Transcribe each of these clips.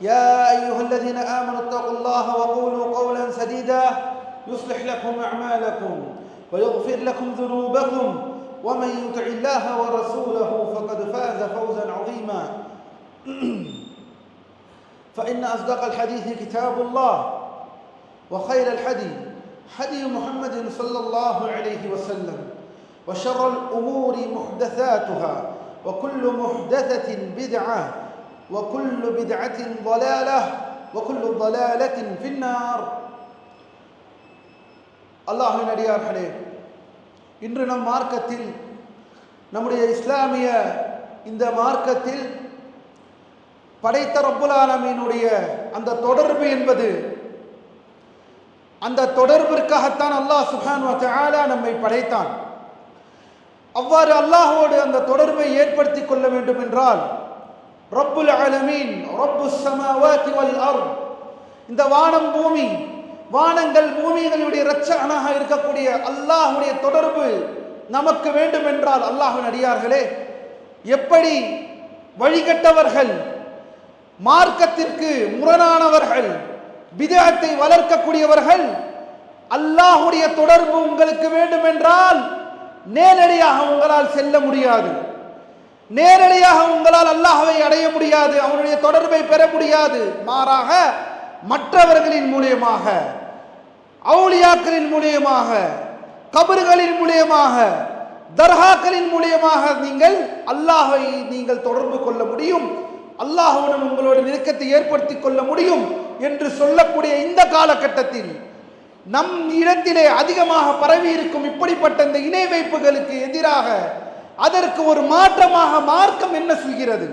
يا أيها الذين آمنوا اتقوا الله وقولوا قولا سديدا يصلح لكم أعمالكم ويغفر لكم ذنوبكم ومن يطع الله ورسوله فقد فاز فوزا عظيما. فإن أصدق الحديث كتاب الله وخير الحديث حدي محمد صلى الله عليه وسلم وشر الأمور محدثاتها وكل محدثة بدعة وكل بدعة ضلالة وكل ضلالة في النار அல்லாஹின் அடியார்களே இன்று நம் மார்க்கத்தில் நம்முடைய இஸ்லாமிய இந்த மார்க்கத்தில் படைத்த ரப்புல் ஆலமீனுடைய அந்த தொடர்பு என்பது அந்த தொடர்பிற்காகத்தான் அல்லாஹ் சுஹான் தஆலா நம்மை படைத்தான் அவ்வாறு அல்லாஹோடு அந்த தொடர்பை ஏற்படுத்தி கொள்ள வேண்டும் என்றால் ரப்புல் அலமீன் ரப்பு சமாவாதி வல் அர்த். இந்த வானம் பூமி வானங்கள் பூமிகளுடைய இரட்சகனாக இருக்கக்கூடிய அல்லாஹுடைய தொடர்பு நமக்கு வேண்டும் என்றால் அல்லாஹின் அடியார்களே எப்படி வழிகட்டவர்கள் மார்க்கத்திற்கு முரணானவர்கள் விதத்தை வளர்க்கக்கூடியவர்கள் அல்லாஹுடைய தொடர்பு உங்களுக்கு வேண்டும் என்றால் நேரடியாக உங்களால் செல்ல முடியாது. நேரடியாக உங்களால் அல்லாஹவை அடைய முடியாது அவனுடைய தொடர்பை பெற முடியாது. மாறாக மற்றவர்களின் மூலியமாக அவுளியாக்களின் மூலியமாக கபறுகளின் மூலியமாக தர்காக்களின் மூலியமாக நீங்கள் அல்லாஹை நீங்கள் தொடர்பு கொள்ள முடியும். அல்லாஹுடன் உங்களோட நெருக்கத்தை ஏற்படுத்தி கொள்ள முடியும் என்று சொல்லக்கூடிய இந்த காலகட்டத்தில் நம் இடத்திலே அதிகமாக பரவி இருக்கும் இப்படிப்பட்ட இந்த இணை வைப்புகளுக்கு எதிராக அதற்கு ஒரு மாற்றமாக மார்க்கம் என்ன சொல்கிறது?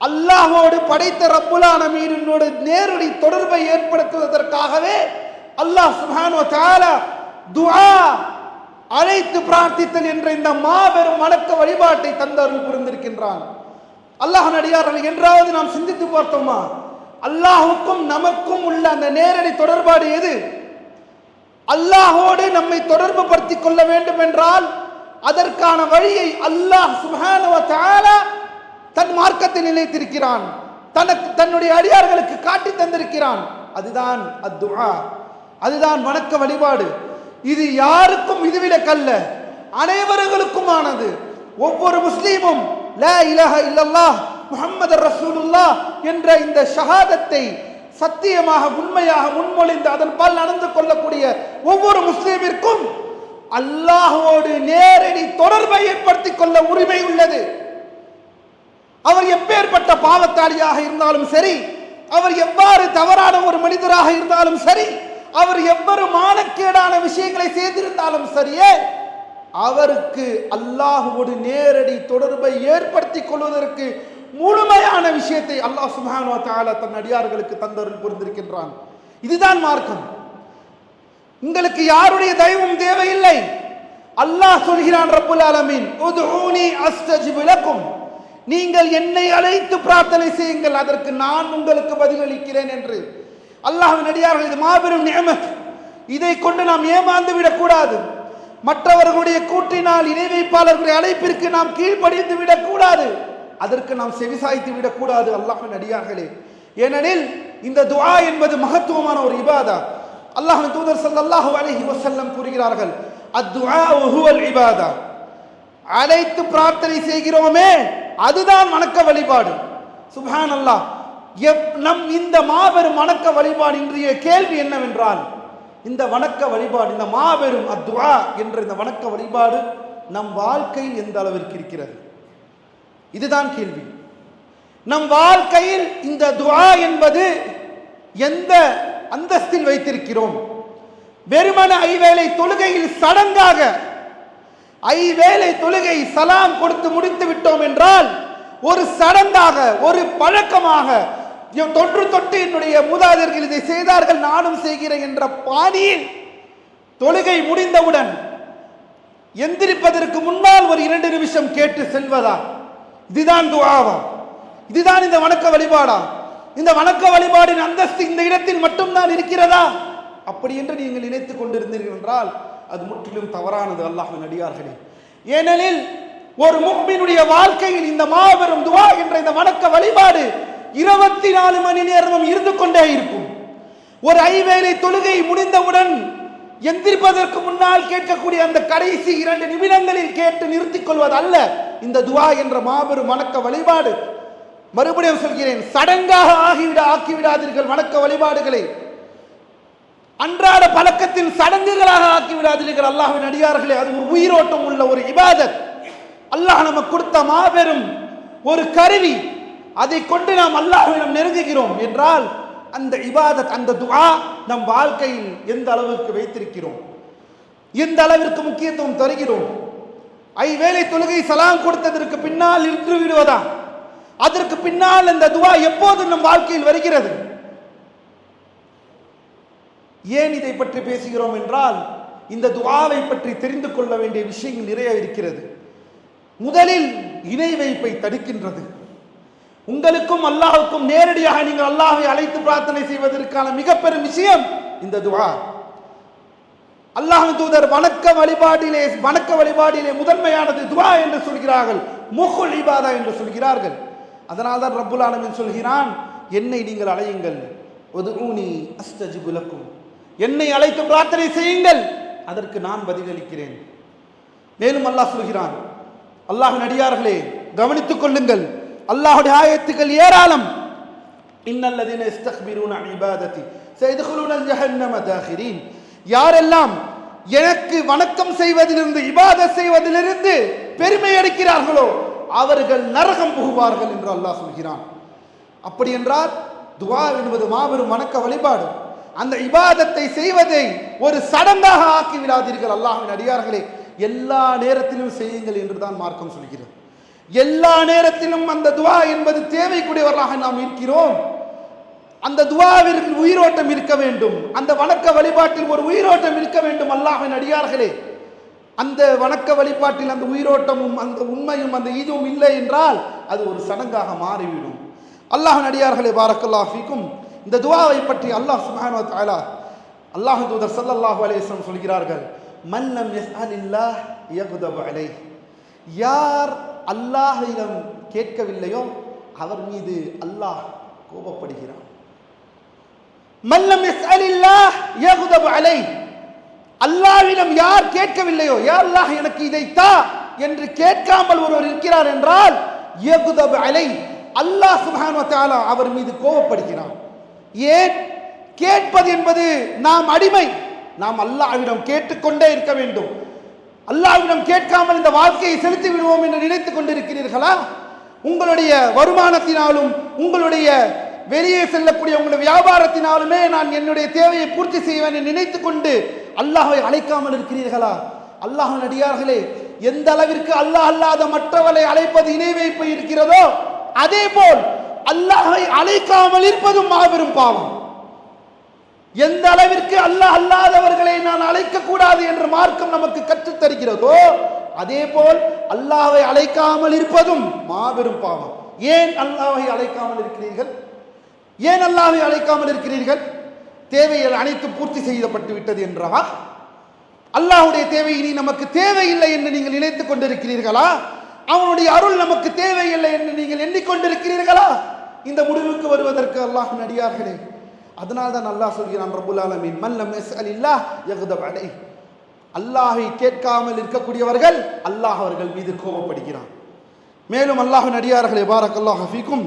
அல்லாஹோடு படைத்த ரப்புலான மீனோடு நேரடி தொடர்பை ஏற்படுத்துவதற்காகவே அல்லாஹ் சுபானோ தாலா துஆ அழைத்து பிரார்த்தித்தல் என்ற இந்த மாபெரும் வணக்க வழிபாட்டை தந்தருள் புரிந்திருக்கின்றான். அல்லாஹ் நடிகார்கள் என்றாவது நாம் சிந்தித்து பார்த்தோமா? அல்லாஹுக்கும் நமக்கும் உள்ள அந்த நேரடி தொடர்பாடு எது? அல்லாஹோடு நம்மை தொடர்பு படுத்திக் கொள்ள வேண்டும் என்றால் அதற்கான வழியை அல்லாஹ் சுபானுவ தாலா தன் மார்க்கத்தில் நிலைத்திருக்கிறான் தனக்கு தன்னுடைய அடியார்களுக்கு காட்டி தந்திருக்கிறான். அதுதான் அத்துஆ. அதுதான் வணக்க வழிபாடு. இது யாருக்கும் இதுவிலக்கல்ல அனைவர்களுக்குமானது. ஒவ்வொரு முஸ்லீமும் லா இலஹ இல்லல்லாஹ் முஹம்மது ரசூலுல்லா என்ற இந்த ஷஹாதத்தை சத்தியமாக உண்மையாக முன்மொழிந்து அதன் பால் நடந்து கொள்ளக்கூடிய ஒவ்வொரு முஸ்லீமிற்கும் அல்லாஹோடு நேரடி தொடர்பை ஏற்படுத்திக் கொள்ள உரிமை உள்ளது. அவர் எப்பேற்பட்ட பாவத்தாளியாக இருந்தாலும் சரி அவர் எவ்வாறு தவறான ஒரு மனிதராக இருந்தாலும் சரி அவர் எவ்வளவு மானக்கேடான விஷயங்களை செய்திருந்தாலும் சரியே அவருக்கு அல்லாஹுவோடு நேரடி தொடர்பை ஏற்படுத்திக் கொள்வதற்கு முழுமையான விஷயத்தை அல்லாஹ் சுபானோ தாலா தன் அடியார்களுக்கு தந்தவர்கள் புரிந்திருக்கின்றான். இதுதான் மார்க்கம். உங்களுக்கு யாருடைய தெய்வம் தேவையில்லை? அல்லாஹ் சொல்கிறான் ரப்புல் ஆலமீன் உதுஊனி அஸ்தஜிபு லக்கும். நீங்கள் என்னை அழைத்து பிரார்த்தனை செய்யுங்கள் அதற்கு நான் உங்களுக்கு பதிலளிக்கிறேன் என்று. அல்லாஹின் அடியார்கள் இது மாபெரும் நியமத். இதை கொண்டு நாம் ஏமாந்து விடக்கூடாது. மற்றவர்களுடைய கூட்டினால் இணை வைப்பாளர்களுடைய அழைப்பிற்கு நாம் கீழ்ப்படிந்து விடக்கூடாது. அதற்கு நாம் செவிசாய்த்து விடக்கூடாது அல்லாஹின் அடியார்களே. ஏனெனில் இந்த துவா என்பது மகத்துவமான ஒரு இபாதா. அல்லாஹ் தூதர் சல்லாஹு அலஹி வசல்லம் கூறுகிறார்கள் அத்துஆ உஹுவல் இபாதா. அழைத்து பிரார்த்தனை செய்கிறோமே அதுதான் வணக்க வழிபாடு. சுபான் அல்லாஹ் எப்- நம் இந்த மாபெரும் வணக்க வழிபாடு இன்றைய கேள்வி என்னவென்றால் இந்த வணக்க வழிபாடு இந்த மாபெரும் அத்வா என்ற இந்த வணக்க வழிபாடு நம் வாழ்க்கையில் எந்த அளவிற்கு இருக்கிறது? இதுதான் கேள்வி. நம் வாழ்க்கையில் இந்த துவா என்பது எந்த அந்தஸ்தில் வைத்திருக்கிறோம். வெறுமன ஐவேளை தொழுகையில் சடங்காக ஐவேளை தொழுகை சலாம் கொடுத்து முடித்து விட்டோம் என்றால் ஒரு சடங்காக ஒரு பழக்கமாக தொன்று தொட்டு என்னுடைய மூதாதர்கள் இதை செய்தார்கள் நானும் செய்கிறேன் என்ற பாணியில் தொழுகை முடிந்தவுடன் எந்திரிப்பதற்கு முன்னால் ஒரு இரண்டு நிமிஷம் கேட்டு செல்வதா? இதுதான் துவாவா இதுதான் இந்த வணக்க வழிபாடா. இந்த வணக்க வழிபாடின் அந்தஸ்து இந்த இடத்தில் மட்டும்தான் இருக்கிறதா? அப்படி என்று நீங்கள் நினைத்துக் கொண்டிருந்தீர்கள் என்றால் அது முற்றிலும் தவறானது அல்லாஹின் அடியார்களே. ஏனெனில் ஒரு முக்மினுடைய வாழ்க்கையில் இந்த மாபெரும் துவா என்ற இந்த வணக்க வழிபாடு இருபத்தி நாலு மணி நேரமும் இருந்து கொண்டே இருக்கும். ஒரு ஐவேளை தொழுகை முடிந்தவுடன் எந்திரிப்பதற்கு முன்னால் கேட்கக்கூடிய அந்த கடைசி இரண்டு நிமிடங்களில் கேட்டு நிறுத்திக் கொள்வது அல்ல இந்த துவா என்ற மாபெரும் வணக்க வழிபாடு மறுபடியும் சொல்கிறேன் சடங்காக ஆகிவிட ஆக்கிவிடாதீர்கள் வணக்க வழிபாடுகளை. அன்றாட பழக்கத்தின் சடங்குகளாக ஆக்கிவிடாதீர்கள். அல்லாஹ்வின் அடியார்களே அது ஒரு உயிரோட்டம் உள்ள ஒரு இபாதத். அல்லாஹ் நமக்கு கொடுத்த மாபெரும் ஒரு கருவி. அதை கொண்டு நாம் அல்லாஹ்விடம் நெருங்குகிறோம் என்றால் அந்த இபாதத் அந்த துவா நம் வாழ்க்கையில் எந்த அளவிற்கு வைத்திருக்கிறோம்? எந்த அளவிற்கு முக்கியத்துவம் தருகிறோம்? ஐவேளை தொழுகை சலாம் கொடுத்ததற்கு பின்னால் நின்று விடுவதா? அதற்கு பின்னால் இந்த துவா எப்போது நம் வாழ்க்கையில் வருகிறது? ஏன் இதை பற்றி பேசுகிறோம் என்றால் இந்த துவாவை பற்றி தெரிந்து கொள்ள வேண்டிய விஷயங்கள் நிறைய இருக்கிறது. முதலில் இணை வைப்பை தடுக்கின்றது. உங்களுக்கும் அல்லாஹுக்கும் நேரடியாக நீங்கள் அல்லாஹை அழைத்து பிரார்த்தனை செய்வதற்கான மிக பெரும் விஷயம் இந்த துவா. அல்லாஹ் தூதர் வணக்க வழிபாட்டிலே வணக்க வழிபாட்டிலே முதன்மையானது துவா என்று சொல்கிறார்கள். முகுல் இபாதா என்று சொல்கிறார்கள். அதனால் தான் ரப்புல் ஆலமீன் சொல்கிறான் என்னை நீங்கள் அழையுங்கள். ஒதுஊனி அஸ்தஜிபு லக்கும். என்னை அழைத்து பிரார்த்தனை செய்யுங்கள். அதற்கு நான் பதிலளிக்கிறேன். மேலும் அல்லாஹ் சொல்கிறான் அல்லாஹ் நடிகார்களே கவனித்துக் கொள்ளுங்கள். அல்லாஹுடைய ஆயத்துக்கள் ஏராளம். இன்னல்லதீன இஸ்தக்பிரூன இபாதத்தி சயதுகுலூன ஜஹன்னம தாகிரீன். யாரெல்லாம் எனக்கு வணக்கம் செய்வதிலிருந்து இபாத செய்வதிலிருந்து பெருமை அடிக்கிறார்களோ அவர்கள் நரகம் புகுவார்கள் என்று அல்லாஹ் சொல்கிறான். அப்படி என்றால் துவா என்பது மாபெரும் வணக்க வழிபாடு. அந்த இபாதத்தை செய்வதை ஒரு சடங்காக ஆக்கி விடாதீர்கள் அல்லாஹின் அடியார்களே. எல்லா நேரத்திலும் செய்யுங்கள் என்று தான் மார்க்கம் சொல்கிறது. எல்லா நேரத்திலும் அந்த துவா என்பது தேவைக்குடையவர்களாக நாம் இருக்கிறோம். அந்த துவாவிற்கு உயிரோட்டம் இருக்க வேண்டும். அந்த வணக்க வழிபாட்டில் ஒரு உயிரோட்டம் இருக்க வேண்டும் அல்லாஹின் அடியார்களே. அந்த வணக்க வழிபாட்டில் அந்த உயிரோட்டமும் அந்த உண்மையும் அந்த இதுவும் இல்லை என்றால் அது ஒரு சடங்காக மாறிவிடும். அல்லாஹ் நடிகார்களை பாரக்கல்லா ஃபீக்கும். இந்த துவாவை பற்றி அல்லாஹ் சுப்ஹானஹு தாலா அல்லாஹ் தூதர் ஸல்லல்லாஹு அலைஹி சொல்கிறார்கள். மன்னம் யஸ்அலில்லாஹ் யக்தபு அலை யார் அல்லாஹிடம் கேட்கவில்லையோ அவர் மீது அல்லாஹ் கோபப்படுகிறான். மல்லம் யஸ்அலில்லாஹ் யக்தபு அலை அல்லாவிடம் யார் கேட்கவில்லையோ யார் அல்லாஹ் எனக்கு இதைத்தா என்று கேட்காமல் ஒருவர் இருக்கிறார் என்றால் இயகுதபு அலை அல்லாஹ் சுபான் அவர் மீது கோபப்படுகிறான் ஏன்? கேட்பது என்பது நாம் அடிமை. நாம் அல்லாஹ்விடம் கேட்டுக்கொண்டே இருக்க வேண்டும். அல்லாஹ்விடம் கேட்காமல் இந்த வாழ்க்கையை செலுத்தி விடுவோம் என்று நினைத்துக் கொண்டிருக்கிறீர்களா? உங்களுடைய வருமானத்தினாலும் உங்களுடைய வெளியே செல்லக்கூடிய உங்களுடைய வியாபாரத்தினாலுமே நான் என்னுடைய தேவையை பூர்த்தி செய்வேன் என்று நினைத்துக் கொண்டு அல்லாஹை அழைக்காமல் இருக்கிறீர்களா? அல்லாஹ் அடியார்களே எந்த அளவிற்கு அல்லாஹ் அல்லாத மற்றவரை அழைப்பது இணை வைப்பு இருக்கிறதோ அதே போல் அல்லாஹை அழைக்காமல் இருப்பதும் மாபெரும் பாவம். எந்த அளவிற்கு அல்லாஹ் அல்லாதவர்களை நான் அழைக்க கூடாது என்று மார்க்கம் நமக்கு கற்றுத் தருகிறதோ அதே போல் அல்லாஹை அழைக்காமல் இருப்பதும் மாபெரும் பாவம். ஏன் அல்லாஹை அழைக்காமல் இருக்கிறீர்கள்? ஏன் அல்லாஹை அழைக்காமல் இருக்கிறீர்கள்? தேவைகள் அனைத்தும் பூர்த்தி செய்யப்பட்டு விட்டது என்றவா அல்லாஹ்வுடைய தேவை இனி நமக்கு தேவையில்லை என்று நீங்கள் நினைத்துக் கொண்டிருக்கிறீர்களா? அவனுடைய அருள் நமக்கு தேவையில்லை என்று நீங்கள் எண்ணிக்கொண்டிருக்கிறீர்களா? இந்த முடிவுக்கு வருவதற்கு அல்லாஹ் நடிகார்களே அதனால் தான் அல்லாஹ் சொல்கிறான் ரபுல் ஆலமீன் மல்லம் யஸ்அலில்லாஹ் யக்தப் அடை அல்லாஹை கேட்காமல் இருக்கக்கூடியவர்கள் அல்லாஹ் அவர்கள் மீது கோபப்படுகிறான். மேலும் அல்லாஹ் நடிகார்களே பாரக் அல்லாஹ் ஹஃபீக்கும்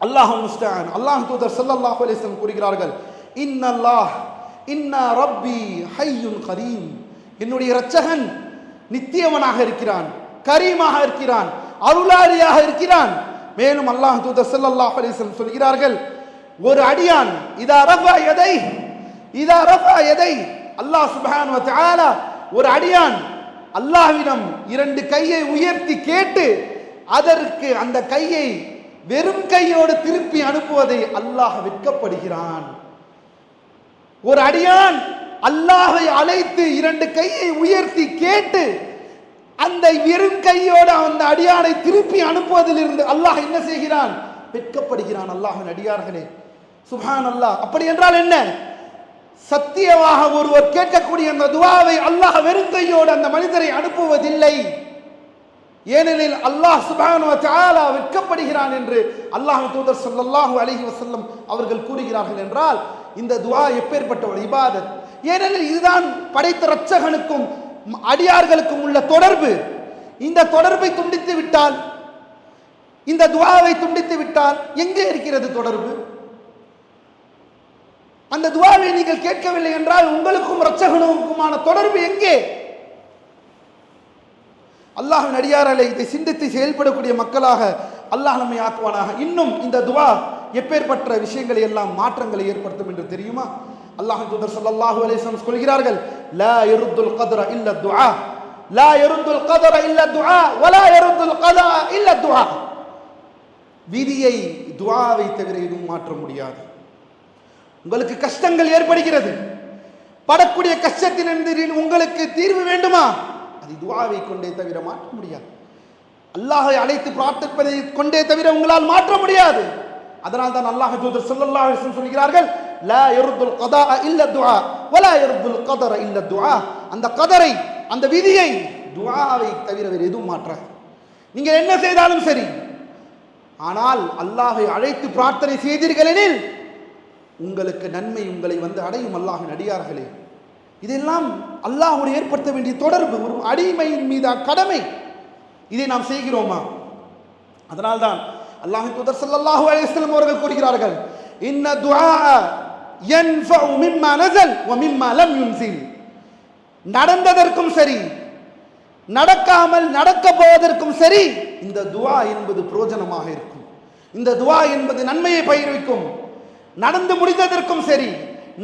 அல்லாஹ் முஸ்தான் அல்லாஹ் தூதர் சல்லாஹ் அலிஸ்லம் கூறுகிறார்கள் இன்னல்லாஹ் இன்னா ரப்பி ஹையுன் கரீம். என்னுடைய இரட்சகன் நித்தியவனாக இருக்கிறான் கரீமாக இருக்கிறான் அருளாளியாக இருக்கிறான். மேலும் அல்லாஹ் தூத ஸல்லல்லாஹு அலைஹி சொல்கிறார்கள் ஒரு அடியான் இதா ரஃபா எதை இதா ரஃபா எதை அல்லாஹ் சுபஹான் ஒரு அடியான் அல்லாஹ்விடம் இரண்டு கையை உயர்த்தி கேட்டு அதற்கு அந்த கையை வெறும் கையோடு திருப்பி அனுப்புவதை அல்லாஹ் விற்கப்படுகிறான் ஒரு அடியான் அல்லாஹை அழைத்து இரண்டு கையை உயர்த்தி கேட்டு அந்த வெறும் கையோடு அந்த அடியானை திருப்பி அனுப்புவதிலிருந்து அல்லாஹ் என்ன செய்கிறான்? வெட்கப்படுகிறான் அல்லாஹின் அடியார்களே. சுஹான் அல்லாஹ் அப்படி என்றால் என்ன? சத்தியமாக ஒருவர் கேட்கக்கூடிய அந்த துவாவை அல்லாஹ் வெறும் கையோடு அந்த மனிதரை அனுப்புவதில்லை. ஏனெனில் அல்லாஹ் சுப்ஹானஹு வ வெட்கப்படுகிறான் என்று அல்லாஹ் தூதர் சொல்லல்லாஹு அலஹி வசல்லம் அவர்கள் கூறுகிறார்கள் என்றால் இந்த துவா எப்பேற்பட்ட ஒரு இபாதத். ஏனெனில் இதுதான் படைத்த ரட்சகனுக்கும் அடியார்களுக்கும் உள்ள தொடர்பு. இந்த தொடர்பை துண்டித்து விட்டால் இந்த துவாவை துண்டித்து விட்டால் எங்கே இருக்கிறது தொடர்பு? அந்த துவாவை நீங்கள் கேட்கவில்லை என்றால் உங்களுக்கும் ரட்சகனுக்குமான தொடர்பு எங்கே? அல்லாஹ் நடிகாரலை இதை சிந்தித்து செயல்படக்கூடிய மக்களாக அல்லாஹ் நம்மை ஆக்குவானாக. இன்னும் இந்த துவா எப்பேற்பட்ட விஷயங்களை எல்லாம் மாற்றங்களை ஏற்படுத்தும் என்று தெரியுமா? அல்லாஹ் தூதர் ஸல்லல்லாஹு அலிஸ்லாம் சொல்கிறார்கள் லா யருத்துல் கத்ர இல்ல துஆ லா யருத்துல் கத்ர இல்ல துஆ வலா யருத்துல் கதா இல்ல துஆ. விதியை துஆவை தவிர எதுவும் மாற்ற முடியாது. உங்களுக்கு கஷ்டங்கள் ஏற்படுகிறது. படக்கூடிய கஷ்டத்திலிருந்து உங்களுக்கு தீர்வு வேண்டுமா? அது துஆவை கொண்டே தவிர மாற்ற முடியாது. அல்லாஹை அழைத்து பிரார்த்திப்பதை கொண்டே தவிர உங்களால் மாற்ற முடியாது. அதனால் தான் அல்லாஹ் தூதர் ஸல்லல்லாஹு அலைஹி வஸல்லம் சொல்கிறார்கள் லா யருதுல் கதா இல்ல துஆ வலா யருதுல் கதர இல்ல துஆ. அந்த கதரை அந்த விதியை துஆவை தவிர வேறு எதுவும் மாற்றாது. நீங்க என்ன செய்தாலும் சரி ஆனால் அல்லாஹை அழைத்து பிரார்த்தனை செய்தீர்கள் எனில் உங்களுக்கு நன்மை உங்களை வந்து அடையும் அல்லாஹின் அடியார்களே. இதெல்லாம் அல்லாஹோடு ஏற்படுத்த வேண்டிய தொடர்பு ஒரு அடிமையின் மீதா கடமை. இதை நாம் செய்கிறோமா? அதனால்தான் அல்லாஹ் தூதர் ஸல்லல்லாஹு அலைஹி அவர்கள் கூறுகிறார்கள் இன்ன துஆ யன்ஃபஉ மிம்மா நஸல் வ மிம்மா லம் யுன்ஸில் நடந்ததற்கும் சரி நடக்காமல் நடக்க போவதற்கும் சரி இந்த துவா என்பது பிரயோஜனமாக இருக்கும். இந்த துவா என்பது நன்மையை பயிர்விக்கும். நடந்து முடிந்ததற்கும் சரி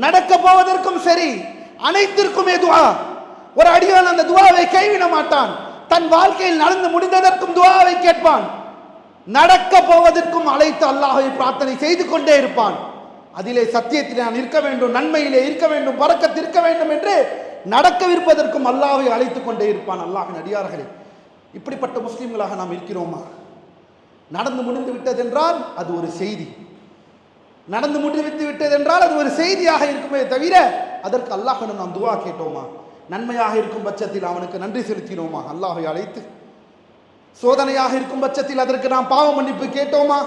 நடக்க போவதற்கும் சரி அனைத்திற்குமே துவா ஒரு அடியான் அந்த துவாவை கைவிட மாட்டான். தன் வாழ்க்கையில் நடந்து முடிந்ததற்கும் துவாவை கேட்பான். நடக்க போவதற்கும் அழைத்து அல்லாஹை பிரார்த்தனை செய்து கொண்டே இருப்பான். அதிலே சத்தியத்தில் நான் இருக்க வேண்டும் நன்மையிலே இருக்க வேண்டும் பறக்கத்து இருக்க வேண்டும் என்று நடக்கவிருப்பதற்கும் அல்லாஹை அழைத்துக் கொண்டே இருப்பான் அல்லாஹின் அடியார்களே. இப்படிப்பட்ட முஸ்லீம்களாக நாம் இருக்கிறோமா? நடந்து முடிந்து விட்டதென்றால் அது ஒரு செய்தி. நடந்து முடிவித்து விட்டதென்றால் அது ஒரு செய்தியாக இருக்குமே தவிர அதற்கு அல்லாஹனும் நாம் துவா கேட்டோமா? நன்மையாக இருக்கும் பட்சத்தில் அவனுக்கு நன்றி செலுத்தினோமா? அல்லாஹை அழைத்து சோதனையாக இருக்கும் பட்சத்தில் அதற்கு நாம் பாவ மன்னிப்பு கேட்டோமா?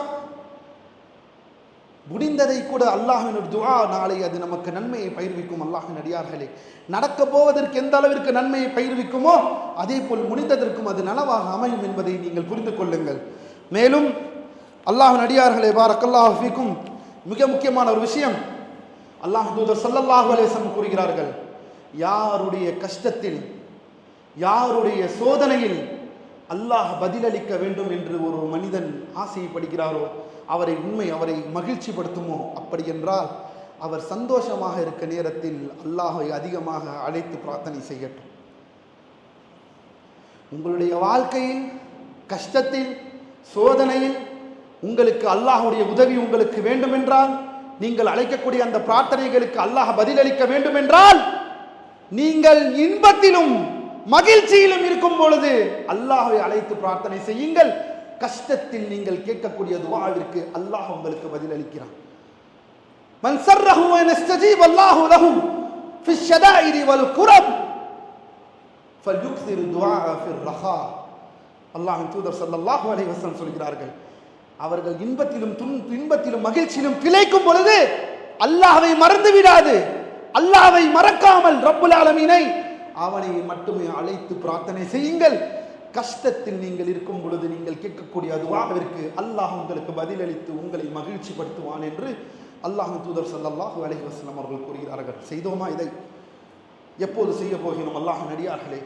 முடிந்ததை கூட அல்லாஹ்வின் துவா நாளை அது நமக்கு நன்மையை பயிர்விக்கும். அல்லாஹின் அடியார்களே நடக்க போவதற்கு எந்த அளவிற்கு நன்மையை பயிர்விக்குமோ அதே போல் முடிந்ததற்கும் அது நனவாக அமையும் என்பதை நீங்கள் புரிந்து கொள்ளுங்கள். மேலும் அல்லாஹின் அடியார்களே பாரக்கல்லாஹிக்கும் மிக முக்கியமான ஒரு விஷயம் அல்லாஹ் தூதர் சல்லல்லாஹு அலேசம் கூறுகிறார்கள் யாருடைய கஷ்டத்தில் யாருடைய சோதனையில் அல்லாஹ் பதிலளிக்க வேண்டும் என்று ஒரு மனிதன் ஆசைப்படுகிறாரோ அவரை உண்மை அவரை மகிழ்ச்சிப்படுத்துமோ அப்படி என்றால் அவர் சந்தோஷமாக இருக்க நேரத்தில் அல்லாஹை அதிகமாக அழைத்து பிரார்த்தனை செய்யட்டும். உங்களுடைய வாழ்க்கையில் கஷ்டத்தில் சோதனையில் உங்களுக்கு அல்லாஹுடைய உதவி உங்களுக்கு வேண்டுமென்றால் நீங்கள் அழைக்கக்கூடிய அந்த பிரார்த்தனைகளுக்கு அல்லாஹ் பதிலளிக்க வேண்டுமென்றால் நீங்கள் இன்பத்திலும் மகிழ்ச்சியிலும் இருக்கும் பொழுது அல்லாஹ்வை அழைத்து பிரார்த்தனை செய்யுங்கள் கஷ்டத்தில் நீங்கள் கேட்கக்கூடிய துவாவிற்கு அல்லாஹ் உங்களுக்கு பதிலளிக்கிறான் من سره أن يستجيب الله له في الشدائد والكرب فليكثر الدعاء في الرخاء அல்லாஹின் தூதர் ஸல்லல்லாஹு அலைஹி வஸல்லம் சொல்கிறார்கள் அவர்கள் இன்பத்திலும் துன் இன்பத்திலும் மகிழ்ச்சியிலும் திளைக்கும் பொழுது அல்லாஹ்வை மறந்து விடாது அல்லாஹ்வை மறக்காமல் ரப்புல் ஆலமீனை அவனை மட்டுமே அழைத்து பிரார்த்தனை செய்யுங்கள். கஷ்டத்தில் நீங்கள் இருக்கும் பொழுது நீங்கள் கேட்கக்கூடிய துவாவிற்கு அல்லாஹ் உங்களுக்கு பதிலளித்து உங்களை மகிழ்ச்சிப்படுத்துவான் என்று அல்லாஹ் தூதர் ஸல்லல்லாஹு அலஹி வஸல்லம் அவர்கள் கூறுகிறார்கள். செய்தோமா இதை? எப்போது செய்ய போகிறோம் அல்லாஹ் நடிகார்களே?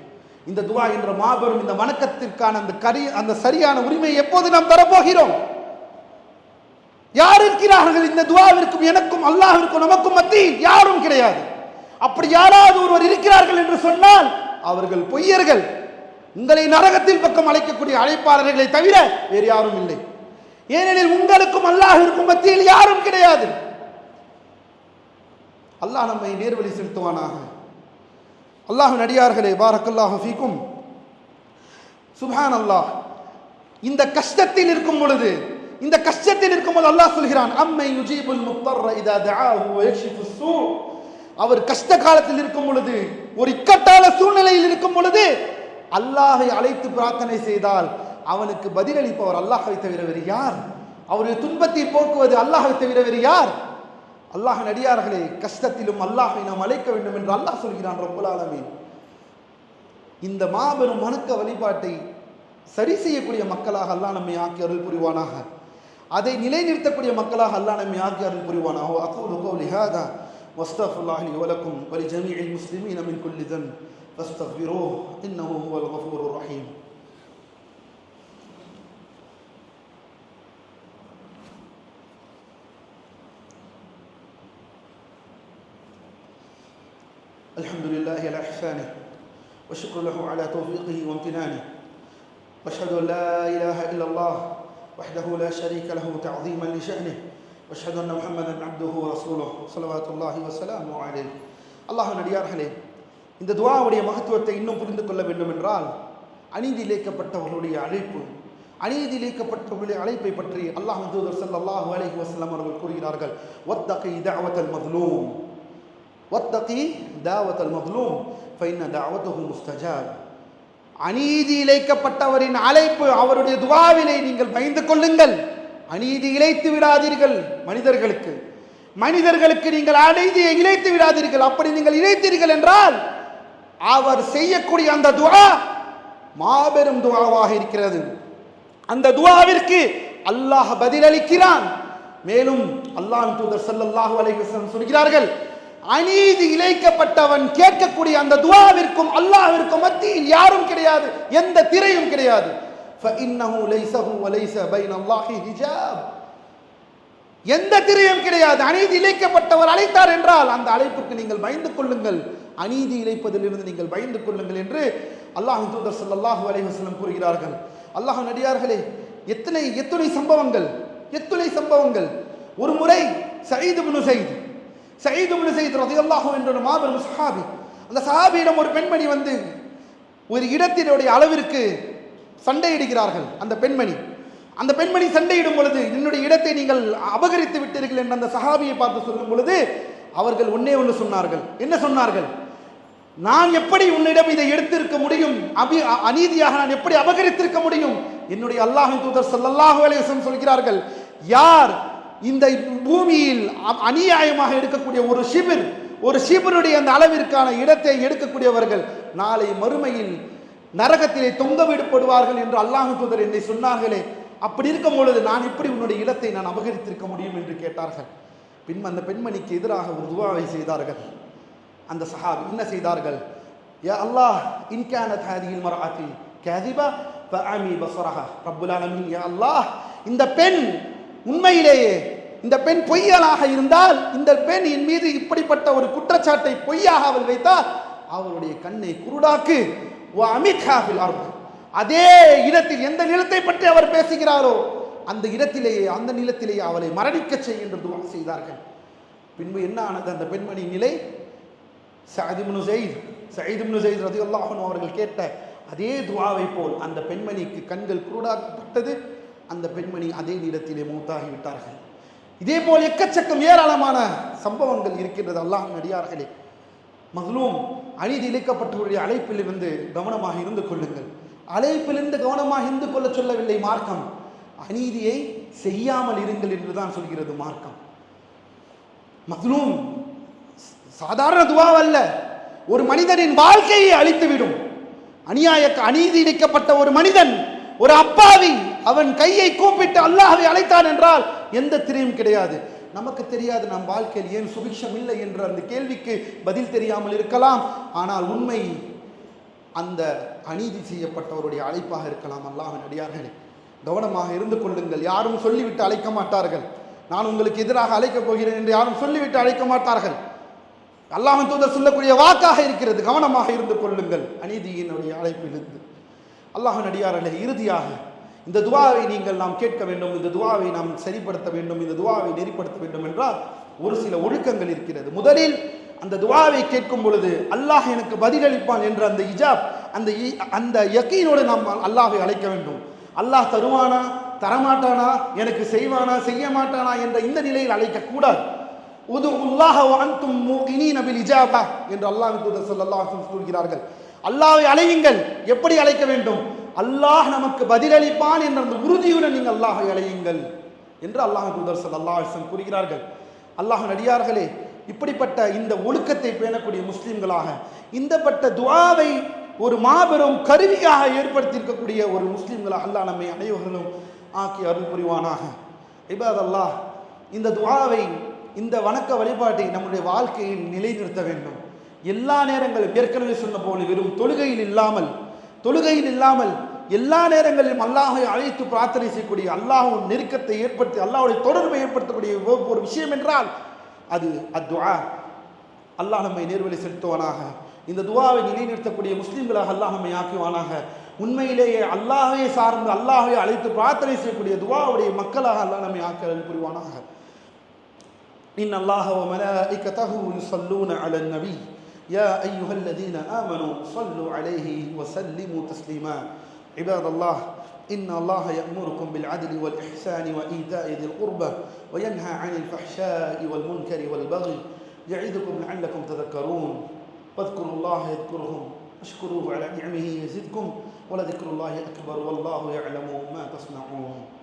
இந்த துவா என்ற மாபெரும் இந்த வணக்கத்திற்கான அந்த கரி அந்த சரியான உரிமையை எப்போது நாம் தரப்போகிறோம் யார் இருக்கிறார்கள் இந்த துவாவிற்கும் எனக்கும் அல்லாஹிற்கும் நமக்கும் மத்தியில்? யாரும் கிடையாது. அப்படி யாராவது ஒருவர் இருக்கிறார்கள் என்று சொன்னால் அவர்கள் பொய்யர்கள். உங்களை நரகத்தின் பக்கம் அழைக்கக்கூடிய அழைப்பாளர்களை தவிர வேறு யாரும் இல்லை. ஏனெனில் உங்களுக்கும் இருக்கும் மத்தியில் யாரும் கிடையாது. அல்லாஹ் நம்மை நேர்வழி செலுத்துவானாக. அல்லாஹ் நடிகார்களே பாரக்கல்லாஹ் ஃபீக்கும். சுபான் அல்லாஹ் இந்த கஷ்டத்தில் இருக்கும் பொழுது இந்த கஷ்டத்தில் இருக்கும் போது அல்லாஹ் சொல்கிறான் அம்மை யுஜீபுல் முத்தர் இதா தஆஹு வ யக்ஷிஃபு ஸூ அவர் கஷ்ட காலத்தில் இருக்கும் பொழுது ஒரு இக்கட்டான சூழ்நிலையில் இருக்கும் பொழுது அல்லாஹை அழைத்து பிரார்த்தனை செய்தால் அவனுக்கு பதிலளிப்பவர் அல்லாஹை தவிர வேறு யார்? அவருடைய துன்பத்தை போக்குவது அல்லாஹை தவிர வேறு யார்? அல்லாஹ் நடிகார்களே கஷ்டத்திலும் அல்லாஹை நாம் அழைக்க வேண்டும் என்று அல்லாஹ் சொல்கிறான் ரொம்ப ஆலமீன். இந்த மாபெரும் வணக்க வழிபாட்டை சரி செய்யக்கூடிய மக்களாக அல்லாஹ் நம்மை ஆக்கி அருள் புரிவானாக? அதை நிலைநிறுத்தக்கூடிய மக்களாக அல்லாஹ் நம்மை ஆக்கி அருள் புரிவானாக? அகூலு கௌலி ஹாதா. واستغفر الله لي ولكم ولجميع المسلمين من كل ذنب فاستغفروه إنه هو الغفور الرحيم. الحمد لله على إحسانه والشكر له على توفيقه وامتنانه. وأشهد أن لا إله إلا الله وحده لا شريك له تعظيما لشأنه வஷது அண்ண முகமதன் அப்துஹு ரசூலோ சலவாத்துல்லாஹி வசலாம் அலே அல்லாஹ் நடிகார்களே இந்த துவாவுடைய மகத்துவத்தை இன்னும் புரிந்து கொள்ள வேண்டும் என்றால் அநீதி இழைக்கப்பட்டவர்களுடைய அழைப்பு அநீதி இழைக்கப்பட்டவர்களுடைய அழைப்பை பற்றி அல்லாஹ் தூதர் சல்லாஹூ அலஹி வசலாம் அவர்கள் கூறுகிறார்கள். ஒத்தகை தாவத்தல் மதுலூம் ஒத்தகி தாவத்தல் மதுலூம் ஃபைன தாவத்தகு முஸ்தஜாப். அநீதி இழைக்கப்பட்டவரின் அழைப்பு அவருடைய துவாவினை நீங்கள் பயந்து கொள்ளுங்கள். அநீதி இழைத்து விடாதீர்கள் மனிதர்களுக்கு. மனிதர்களுக்கு நீங்கள் அநீதியை இழைத்து விடாதீர்கள். அப்படி நீங்கள் இழைத்தீர்கள் என்றால் அவர் செய்யக்கூடிய அந்த துவா மாபெரும் துவாவாக இருக்கிறது. அந்த துவாவிற்கு அல்லாஹ் பதிலளிக்கிறான். மேலும் அல்லாஹ் தூதர் ஸல்லல்லாஹு அலைஹி சொல்கிறார்கள் அநீதி இழைக்கப்பட்டவன் கேட்கக்கூடிய அந்த துவாவிற்கும் அல்லாஹிற்கும் மத்தியில் யாரும் கிடையாது. எந்த திரையும் கிடையாது. فإنه ليس هو وليس بين الله حجاب எந்த திரையும் கிடையாது அநீதி இழைக்கப்பட்டவர் அழைத்தார் என்றால் அந்த அழைப்புக்கு நீங்கள் பயந்து கொள்ளுங்கள் அநீதி இழைப்பதிலிருந்து நீங்கள் பயந்து கொள்ளுங்கள் என்று அல்லாஹ் தூதர் ஸல்லல்லாஹு அலைஹி வஸல்லம் கூறுகிறார்கள் அல்லாஹ் நடிகார்களே எத்தனை எத்தனை சம்பவங்கள் எத்தனை சம்பவங்கள் ஒரு முறை Saeed ibn Saeed Saeed ibn Saeed ரலியல்லாஹு என்ற ஒரு மாபெரும் சஹாபி அந்த சஹாபியிடம் ஒரு பெண்மணி வந்து ஒரு இடத்தினுடைய அளவிற்கு சண்டையிடுகிறார்கள் அந்த பெண்மணி. அந்த பெண்மணி சண்டையிடும் பொழுது என்னுடைய இடத்தை நீங்கள் அபகரித்து விட்டீர்கள் என்று அந்த சஹாபியை பார்த்து சொல்லும் பொழுது அவர்கள் ஒன்னே ஒன்று சொன்னார்கள். என்ன சொன்னார்கள்? நான் எப்படி உன்னிடம் இதை எடுத்திருக்க முடியும்? அபி அநீதியாக நான் எப்படி அபகரித்திருக்க முடியும்? என்னுடைய அல்லாஹின் தூதர் ஸல்லல்லாஹு அலைஹி சொல்கிறார்கள் யார் இந்த பூமியில் அநியாயமாக எடுக்கக்கூடிய ஒரு ஷிபிர் ஒரு ஷிபருடைய அந்த அளவிற்கான இடத்தை எடுக்கக்கூடியவர்கள் நாளை மறுமையில் நரகத்திலே தொங்க விடப்படுவார்கள் என்று அல்லாஹ் தூதர் என்னை சொன்னார்களே அப்படி இருக்கும் பொழுது நான் எப்படி உன்னுடைய இடத்தை நான் அபகரித்திருக்க முடியும் என்று கேட்டார்கள். பின் அந்த பெண்மணிக்கு எதிராக ஒரு துவாவை செய்தார்கள். அந்த சஹாப் என்ன செய்தார்கள்? யா அல்லாஹ் இன் கானத் மராத்தி கேதிபா காதிபா ஃபஅமி பஸரஹா. ரப்புல் ஆலமீன் யா அல்லாஹ் இந்த பெண் உண்மையிலேயே இந்த பெண் பொய்யலாக இருந்தால் இந்த பெண் என் மீது இப்படிப்பட்ட ஒரு குற்றச்சாட்டை பொய்யாக அவள் வைத்தால் அவளுடைய கண்ணை குருடாக்கு. வ அர்த். அதே இடத்தில் எந்த நிலத்தை பற்றி அவர் பேசுகிறாரோ அந்த இடத்திலேயே அந்த நிலத்திலேயே அவளை மரணிக்கச் செய்கின்ற துவா செய்தார்கள். பின்பு என்ன ஆனது? அந்த பெண்மணி நிலை சயீத் இப்னு ஸைத் சயீத் ரதி ஸைத் அவர்கள் கேட்ட அதே துவாவை போல் அந்த பெண்மணிக்கு கண்கள் குருடாக்கப்பட்டது. அந்த பெண்மணி அதே நிலத்திலே மூத்தாகி விட்டார்கள். இதே போல் எக்கச்சக்கம் ஏராளமான சம்பவங்கள் இருக்கின்றது அல்லாஹ் நடிகார்களே மகளூம் அநீதி இழைக்கப்பட்டவருடைய அழைப்பிலிருந்து கவனமாக இருந்து கொள்ளுங்கள். அழைப்பிலிருந்து கவனமாக இருந்து கொள்ள சொல்லவில்லை மார்க்கம். அநீதியை செய்யாமல் இருங்கள் என்றுதான் சொல்கிறது மார்க்கம். மக்லூம் சாதாரண துவாவல்ல. ஒரு மனிதனின் வாழ்க்கையை அழித்துவிடும். அநியாய அநீதி இழைக்கப்பட்ட ஒரு மனிதன் ஒரு அப்பாவி அவன் கையை கூப்பிட்டு அல்லாஹ்வை அழைத்தான் என்றால் எந்த திரையும் கிடையாது. நமக்கு தெரியாது நம் வாழ்க்கையில் ஏன் சுபிக்ஷம் இல்லை என்ற அந்த கேள்விக்கு பதில் தெரியாமல் இருக்கலாம். ஆனால் உண்மை அந்த அநீதி செய்யப்பட்டவருடைய அழைப்பாக இருக்கலாம் அல்லாஹன் அடியார்களே. கவனமாக இருந்து கொள்ளுங்கள். யாரும் சொல்லிவிட்டு அழைக்க மாட்டார்கள். நான் உங்களுக்கு எதிராக அழைக்கப் போகிறேன் என்று யாரும் சொல்லிவிட்டு அழைக்க மாட்டார்கள். அல்லாஹன் தூதர் சொல்லக்கூடிய வாக்காக இருக்கிறது. கவனமாக இருந்து கொள்ளுங்கள். அநீதியினுடைய அழைப்பிலிருந்து. அல்லாஹ்வின் அடியார்களே இறுதியாக இந்த துவாவை நீங்கள் நாம் கேட்க வேண்டும் இந்த துவாவை நாம் சரிப்படுத்த வேண்டும் இந்த துவாவை நெறிப்படுத்த வேண்டும் என்றால் ஒரு சில ஒழுக்கங்கள் இருக்கிறது. முதலில் அந்த துவாவை கேட்கும் பொழுது அல்லாஹ் எனக்கு பதிலளிப்பான் என்ற அந்த இஜாப் அந்த இ- அந்த யக்கீனோடு நாம் அல்லாஹை அழைக்க வேண்டும். அல்லாஹ் தருவானா தரமாட்டானா எனக்கு செய்வானா செய்ய மாட்டானா என்ற இந்த நிலையில் அழைக்கக்கூடாது உது உல்லாஹ அன்தும் மூகினீன நபில் இஜாபா என்று அல்லாஹ் தூதர் ஸல்லல்லாஹு கூறுகிறார்கள் வஸல்லம் சொல்கிறார்கள். அழையுங்கள். எப்படி அழைக்க வேண்டும்? அல்லாஹ் நமக்கு பதிலளிப்பான் என்ற அந்த உறுதியுடன் நீங்கள் அல்லாஹை அலையுங்கள் என்று அல்லாஹ் தூதர் ஸல்லல்லாஹு அலைஹி கூறுகிறார்கள். அல்லாஹ் நடிகார்களே இப்படிப்பட்ட இந்த ஒழுக்கத்தை பேணக்கூடிய முஸ்லிம்களாக இந்தப்பட்ட துவாவை ஒரு மாபெரும் கருவியாக ஏற்படுத்தியிருக்கக்கூடிய ஒரு முஸ்லீம்களாக அல்லாஹ் நம்மை அனைவர்களும் ஆக்கி அருள் புரிவானாக. இபாதல்லாஹ் இந்த துவாவை இந்த வணக்க வழிபாட்டை நம்முடைய வாழ்க்கையில் நிலைநிறுத்த வேண்டும். எல்லா நேரங்களும் ஏற்கனவே சொன்ன போல வெறும் தொழுகையில் இல்லாமல் தொழுகையில் இல்லாமல் எல்லா நேரங்களிலும் அல்லாஹை அழைத்து பிரார்த்தனை செய்யக்கூடிய அல்லாஹும் நெருக்கத்தை ஏற்படுத்தி அல்லாஹுடைய தொடர்பை ஏற்படுத்தக்கூடிய ஒரு விஷயம் என்றால் அது அத்வா அல்லாஹ் நம்மை நேர்வழி செலுத்துவானாக. இந்த துவாவை நிலைநிறுத்தக்கூடிய முஸ்லீம்களாக அல்லாஹ் நம்மை ஆக்குவானாக. உண்மையிலேயே அல்லாஹே சார்ந்து அல்லாஹை அழைத்து பிரார்த்தனை செய்யக்கூடிய துவாவுடைய மக்களாக அல்லாஹ் நம்மை ஆக்க புரிவானாக இன் அல்லாஹ் மலாய்க்கத்தஹு யுஸல்லூன அலன் நவி يا أيها الذين آمنوا صلوا عليه وسلموا تسليما. عباد الله إن الله يأمركم بالعدل والإحسان وإيتاء ذي القربى وينهى عن الفحشاء والمنكر والبغي يعظكم لعلكم تذكرون. واذكروا الله يذكركم اشكروه على نعمه يزدكم ولذكر الله أكبر والله يعلم ما تصنعون.